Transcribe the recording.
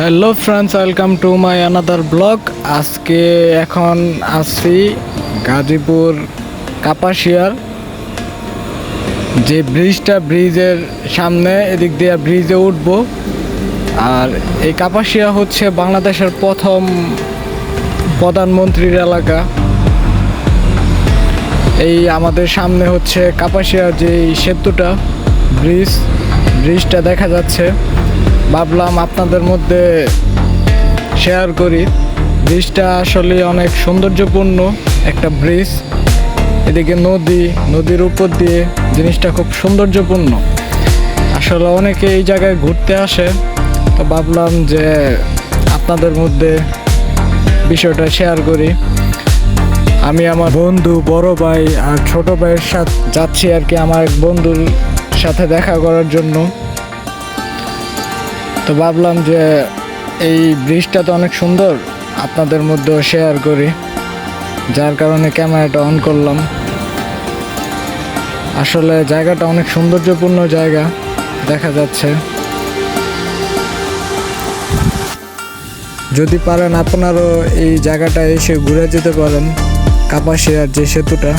Hello friends, welcome to my another blog. আজকে এখন আছি গাজীপুর কাপাসিয়ার। যে ব্রিজটা, ব্রিজের সামনে, এদিক দিয়ে ব্রিজে উঠবো। আর এই কাপাসিয়া হচ্ছে বাংলাদেশের প্রথম প্রধানমন্ত্রীর এলাকা। এই আমাদের সামনে হচ্ছে কাপাসিয়ার যে সেতুটা, ব্রিজ, ব্রিজটা দেখা যাচ্ছে। ভাবলাম আপনাদের মধ্যে শেয়ার করি। ব্রিজটা আসলে অনেক সৌন্দর্যপূর্ণ একটা ব্রিজ এদিকে নদী, নদীর উপর দিয়ে জিনিসটা খুব সৌন্দর্যপূর্ণ। আসলে অনেকে এই জায়গায় ঘুরতে আসে, তো ভাবলাম যে আপনাদের মধ্যে বিষয়টা শেয়ার করি। আমি আমার বন্ধু, বড় ভাই আর ছোট ভাইয়ের সাথে যাচ্ছি আর কি আমার এক বন্ধুর সাথে দেখা করার জন্য। তো ভাবলাম যে এই ব্রিজটা তো অনেক সুন্দর, আপনাদের মধ্যেও শেয়ার করি। যার কারণে ক্যামেরাটা অন করলাম। আসলে জায়গাটা অনেক সৌন্দর্যপূর্ণ জায়গা, দেখা যাচ্ছে। যদি পারেন আপনারও এই জায়গাটা এসে ঘুরে যেতে পারেন, কাপাসিয়ার যে সেতুটা।